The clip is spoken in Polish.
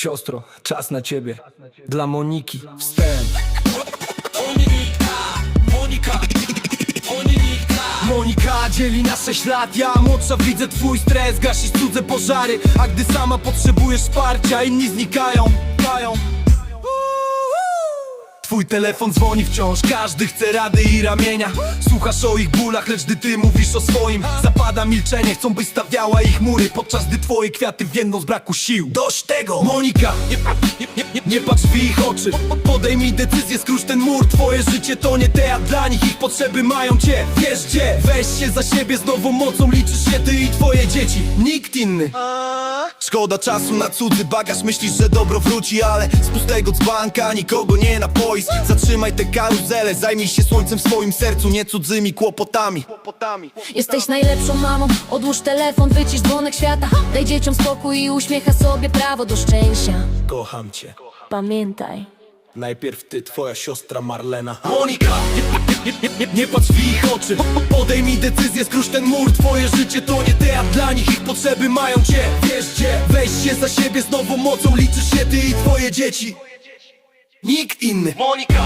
Siostro, czas na ciebie. Dla Moniki, wstęp. Monika, Monika dzieli na 6 lat, ja młodsza widzę twój stres Gasisz cudze pożary, a gdy sama potrzebujesz wsparcia Inni znikają, mają Twój telefon dzwoni wciąż, każdy chce rady i ramienia. Słuchasz o ich bólach, lecz gdy ty mówisz o swoim Zapada milczenie, chcą byś stawiała ich mury Podczas gdy twoje kwiaty więdną z braku sił. Dość tego! Monika, nie, patrz w ich oczy Podejmij decyzję, skróć ten mur. Twoje życie to nie teatr dla nich, ich potrzeby mają cię. Wiesz gdzie, weź się za siebie z nową mocą Liczysz się ty i twoje dzieci, nikt inny. Szkoda czasu na cudzy bagaż Myślisz, że dobro wróci, ale z pustego dzbanka Nikogo nie napoisz Zatrzymaj tę karuzelę Zajmij się słońcem w swoim sercu Nie cudzymi kłopotami. Jesteś najlepszą mamą, odłóż telefon, wycisz dzwonek świata. Daj dzieciom spokój i uśmiecha sobie prawo do szczęścia. Kocham cię Pamiętaj. Najpierw ty, twoja siostra Marlena. Monika! Nie, nie, nie, nie, patrz w ich oczy. Podejmij decyzję, skróć ten mur. Twoje życie to nie teatr dla nich. Ich potrzeby mają cię, wiesz gdzie? Weź się za siebie z nową mocą. Liczysz się ty i twoje dzieci. Nikt inny. Monika!